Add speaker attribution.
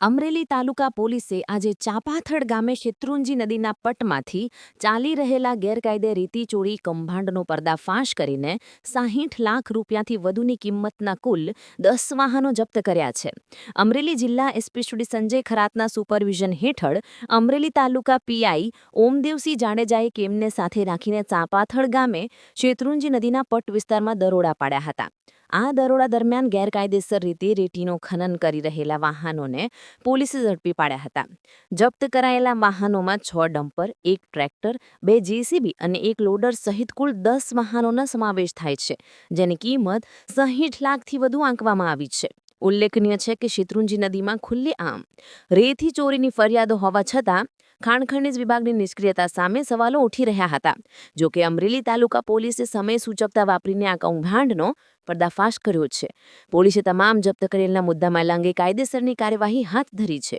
Speaker 1: અમરેલી તાલુકા પોલીસે આજે ચાપાથડ ગામે શેત્રુંજી નદીના પટમાંથી ચાલી રહેલા ગેરકાયદે રીતિ ચોરી કૌભાંડનો પર્દાફાશ કરીને સાહીઠ લાખ રૂપિયાથી વધુની કિંમતના કુલ દસ વાહનો જપ્ત કર્યા છે. અમરેલી જિલ્લા એસપી શ્રી સંજય ખરાતના સુપરવિઝન હેઠળ અમરેલી તાલુકા પીઆઈ ઓમદેવસિંહ જાડેજાએ કેમને સાથે રાખીને ચાપાથડ ગામે શેત્રુંજી નદીના પટ વિસ્તારમાં દરોડા પાડ્યા હતા. આ દરોડા દરમિયાન ગેરકાયદેસર રીતે રેતીનો ખનન કરી રહેલા વાહનોને પોલીસે ઝડપી પાડ્યા હતા. જપ્ત કરાયેલા વાહનોમાં છ ડમ્પર, એક ટ્રેક્ટર, બે જેસીબી અને એક લોડર સહિત કુલ દસ વાહનોનો સમાવેશ થાય છે, જેની કિંમત સાહીઠ લાખથી વધુ આંકવામાં આવી છે. ઉલ્લેખનીય છે કે શેત્રુંજી નદીમાં ખુલ્લે આમ. રેતી ચોરીની ફરિયાદો હોવા છતાં ખાણ ખનિજ વિભાગની નિષ્ક્રિયતા સામે સવાલો ઉઠી રહ્યા હતા. જો કે અમરેલી તાલુકા પોલીસે સમય સૂચકતા વાપરીને આ કૌભાંડનો પર્દાફાશ કર્યો છે. પોલીસે તમામ જપ્ત કરેલના મુદ્દામાં લાંગે કાયદેસરની કાર્યવાહી હાથ ધરી છે.